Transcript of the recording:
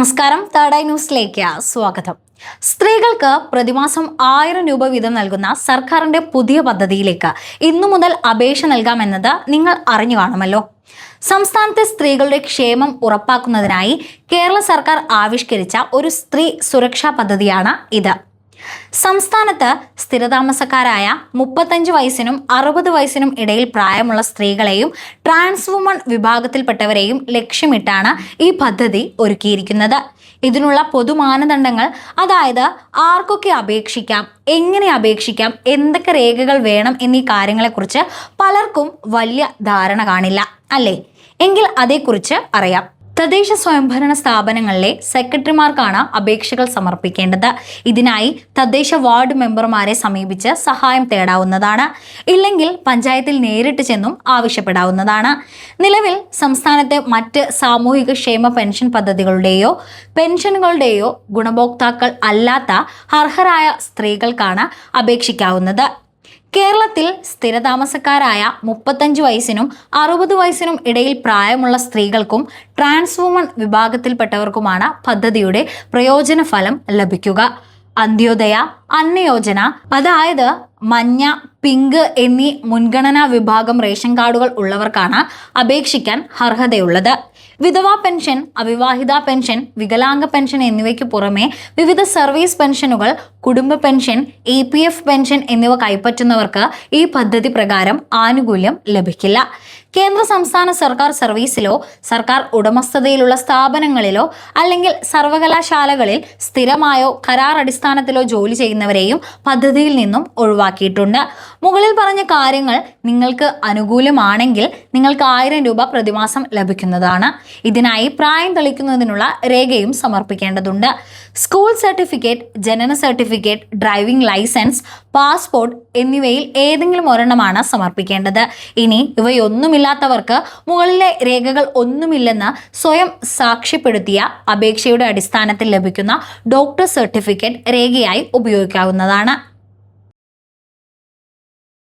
നമസ്കാരം. തേർഡ് ന്യൂസിലേക്ക് സ്വാഗതം. സ്ത്രീകൾക്ക് പ്രതിമാസം ആയിരം രൂപ വീതം നൽകുന്ന സർക്കാരിന്റെ പുതിയ പദ്ധതിയിലേക്ക് ഇന്നു മുതൽ അപേക്ഷ നൽകാമെന്നത് നിങ്ങൾ അറിഞ്ഞു കാണുമല്ലോ. സംസ്ഥാനത്തെ സ്ത്രീകളുടെ ക്ഷേമം ഉറപ്പാക്കുന്നതിനായി കേരള സർക്കാർ ആവിഷ്കരിച്ച ഒരു സ്ത്രീ സുരക്ഷാ പദ്ധതിയാണ് ഇത്. സംസ്ഥാനത്ത് സ്ഥിരതാമസക്കാരായ മുപ്പത്തഞ്ച് വയസ്സിനും അറുപത് വയസ്സിനും ഇടയിൽ പ്രായമുള്ള സ്ത്രീകളെയും ട്രാൻസ് വുമൺ വിഭാഗത്തിൽപ്പെട്ടവരെയും ലക്ഷ്യമിട്ടാണ് ഈ പദ്ധതി ഒരുക്കിയിരിക്കുന്നത്. ഇതിനുള്ള പൊതുമാനദണ്ഡങ്ങൾ അതായത് ആർക്കൊക്കെ അപേക്ഷിക്കാം എങ്ങനെ അപേക്ഷിക്കാം എന്തൊക്കെ രേഖകൾ വേണം എന്നീ കാര്യങ്ങളെക്കുറിച്ച് പലർക്കും വലിയ ധാരണ കാണില്ല അല്ലേ? എങ്കിൽ അതേക്കുറിച്ച് അറിയാം. തദ്ദേശ സ്വയംഭരണ സ്ഥാപനങ്ങളിലെ സെക്രട്ടറിമാർക്കാണ് അപേക്ഷകൾ സമർപ്പിക്കേണ്ടത്. ഇതിനായി തദ്ദേശ വാർഡ് മെമ്പർമാരെ സമീപിച്ച് സഹായം തേടാവുന്നതാണ്. ഇല്ലെങ്കിൽ പഞ്ചായത്തിൽ നേരിട്ട് ചെന്നും ആവശ്യപ്പെടാവുന്നതാണ്. നിലവിൽ സംസ്ഥാനത്തെ മറ്റ് സാമൂഹിക ക്ഷേമ പെൻഷൻ പദ്ധതികളുടെയോ പെൻഷനുകളുടെയോ ഗുണഭോക്താക്കൾ അല്ലാത്ത അർഹരായ സ്ത്രീകൾക്കാണ് അപേക്ഷിക്കാവുന്നത്. കേരളത്തിൽ സ്ഥിരതാമസക്കാരായ മുപ്പത്തഞ്ച് വയസ്സിനും അറുപത് വയസ്സിനും ഇടയിൽ പ്രായമുള്ള സ്ത്രീകൾക്കും ട്രാൻസ് വുമൺ വിഭാഗത്തിൽപ്പെട്ടവർക്കുമാണ് പദ്ധതിയുടെ പ്രയോജന ഫലം ലഭിക്കുക. അന്ത്യോദയ അന്നയോജന അതായത് മഞ്ഞ പിങ്ക് എന്നീ മുൻഗണനാ വിഭാഗം റേഷൻ കാർഡുകൾ ഉള്ളവർക്കാണ് അപേക്ഷിക്കാൻ അർഹതയുള്ളത്. വിധവാ പെൻഷൻ അവിവാഹിത പെൻഷൻ വികലാംഗ പെൻഷൻ എന്നിവയ്ക്ക് പുറമെ വിവിധ സർവീസ് പെൻഷനുകൾ കുടുംബ pension A P F pension എന്നിവ കൈപ്പറ്റുന്നവർക്ക് ഈ പദ്ധതി പ്രകാരം ആനുകൂല്യം ലഭിക്കില്ല. കേന്ദ്ര സംസ്ഥാന സർക്കാർ സർവീസിലോ സർക്കാർ ഉടമസ്ഥതയിലുള്ള സ്ഥാപനങ്ങളിലോ അല്ലെങ്കിൽ സർവകലാശാലകളിൽ സ്ഥിരമായോ കരാർ അടിസ്ഥാനത്തിലോ ജോലി ചെയ്യുന്നവരെയും പദ്ധതിയിൽ നിന്നും ഒഴിവാക്കിയിട്ടുണ്ട്. മുകളിൽ പറഞ്ഞ കാര്യങ്ങൾ നിങ്ങൾക്ക് അനുകൂലമാണെങ്കിൽ നിങ്ങൾക്ക് ആയിരം രൂപ പ്രതിമാസം ലഭിക്കുന്നതാണ്. ഇതിനായി പ്രായം തെളിക്കുന്നതിനുള്ള രേഖയും സമർപ്പിക്കേണ്ടതുണ്ട്. സ്കൂൾ സർട്ടിഫിക്കറ്റ് ജനന സർട്ടിഫിക്കറ്റ് ഡ്രൈവിംഗ് ലൈസൻസ് പാസ്പോർട്ട് എന്നിവയിൽ ഏതെങ്കിലും ഒരെണ്ണമാണ് സമർപ്പിക്കേണ്ടത്. ഇനി ഇവയൊന്നുമില്ലാത്തവർക്ക് മുകളിലെ രേഖകൾ ഒന്നുമില്ലെന്ന് സ്വയം സാക്ഷ്യപ്പെടുത്തിയ അപേക്ഷയുടെ അടിസ്ഥാനത്തിൽ ലഭിക്കുന്ന ഡോക്ടർ സർട്ടിഫിക്കറ്റ് രേഖയായി ഉപയോഗിക്കാവുന്നതാണ്.